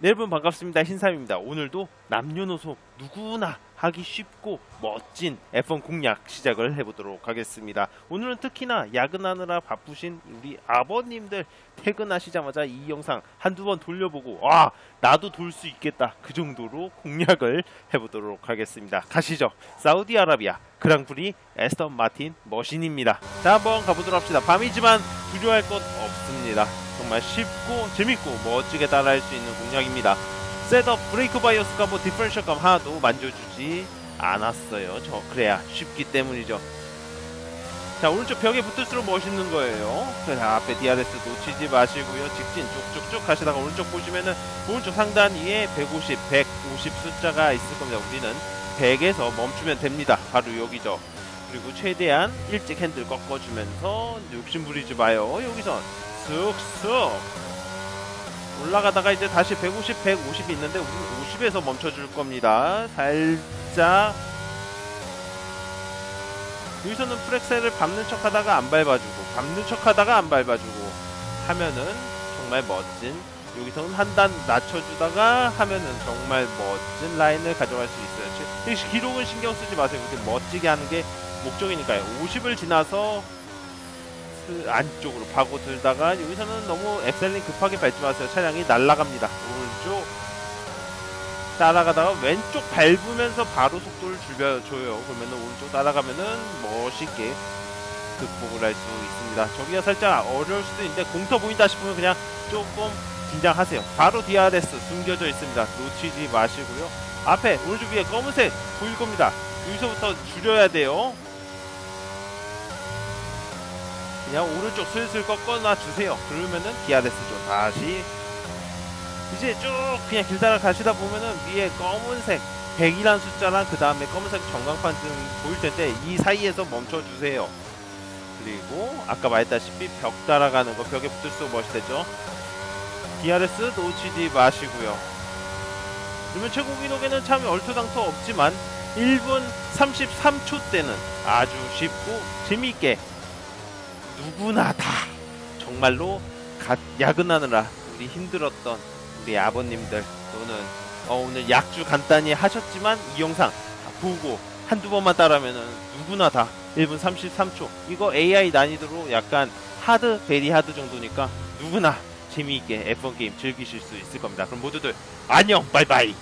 네, 여러분 반갑습니다. 흰삼입니다. 오늘도 남녀노소 누구나 하기 쉽고 멋진 F1 공략 시작을 해보도록 하겠습니다. 오늘은 특히나 야근하느라 바쁘신 우리 아버님들 퇴근하시자마자 이 영상 한두 번 돌려보고 와 나도 돌 수 있겠다 그 정도로 공략을 해보도록 하겠습니다. 가시죠. 사우디아라비아 그랑프리 에스턴 마틴 머신입니다. 자 한번 가보도록 합시다. 밤이지만 두려워할 것 없습니다. 정말 쉽고 재밌고 멋지게 따라할 수 있는 공략입니다. 셋업 브레이크 바이어스가 뭐 디퍼런셜감 하나도 만져주지 않았어요. 저 그래야 쉽기 때문이죠. 자 오른쪽 벽에 붙을수록 멋있는 거예요. 자 앞에 DRS 놓치지 마시고요. 직진 쭉쭉쭉 가시다가 오른쪽 보시면은 오른쪽 상단 위에 150, 150 숫자가 있을 겁니다. 우리는 100에서 멈추면 됩니다. 바로 여기죠. 그리고 최대한 일찍 핸들 꺾어주면서 욕심 부리지 마요. 여기선 쑥쑥 올라가다가 이제 다시 150, 150이 있는데 우리는 50에서 멈춰줄 겁니다. 살짝 여기서는 프렉셀을 밟는 척하다가 안 밟아주고 밟는 척하다가 안 밟아주고 하면은 정말 멋진 여기서는 한 단 낮춰주다가 하면은 정말 멋진 라인을 가져갈 수 있어요. 지- 기록은 신경 쓰지 마세요. 근데 멋지게 하는 게 목적이니까요. 50을 지나서 그 안쪽으로 파고들다가 여기서는 너무 엑셀링 급하게 밟지 마세요. 차량이 날아갑니다. 오른쪽 따라가다가 왼쪽 밟으면서 바로 속도를 줄여줘요. 그러면 오른쪽 따라가면은 멋있게 극복을 할 수 있습니다. 저기가 살짝 어려울 수도 있는데 공터 보인다 싶으면 그냥 조금 긴장하세요. 바로 DRS 숨겨져 있습니다. 놓치지 마시고요. 앞에 오른쪽 위에 검은색 보일 겁니다. 여기서부터 줄여야 돼요. 그냥 오른쪽 슬슬 꺾어놔 주세요. 그러면은 DRS죠. 다시 이제 쭉 그냥 길 따라 가시다 보면은 위에 검은색 100이란 숫자랑 그 다음에 검은색 전광판 등 보일 텐데 이 사이에서 멈춰 주세요. 그리고 아까 말했다시피 벽 따라가는 거 벽에 붙을수록 멋있겠죠. DRS 놓치지 마시고요. 그러면 최고 기록에는 참 얼토당토 없지만 1분 33초 때는 아주 쉽고 재미있게 누구나 다 정말로 가, 야근하느라 우리 힘들었던 우리 아버님들 또는 어, 오늘 약주 간단히 하셨지만 이 영상 보고 한두 번만 따라하면은 누구나 다 1분 33초 이거 AI 난이도로 약간 하드 베리 하드 정도니까 누구나 재미있게 F1 게임 즐기실 수 있을 겁니다. 그럼 모두들 안녕 바이바이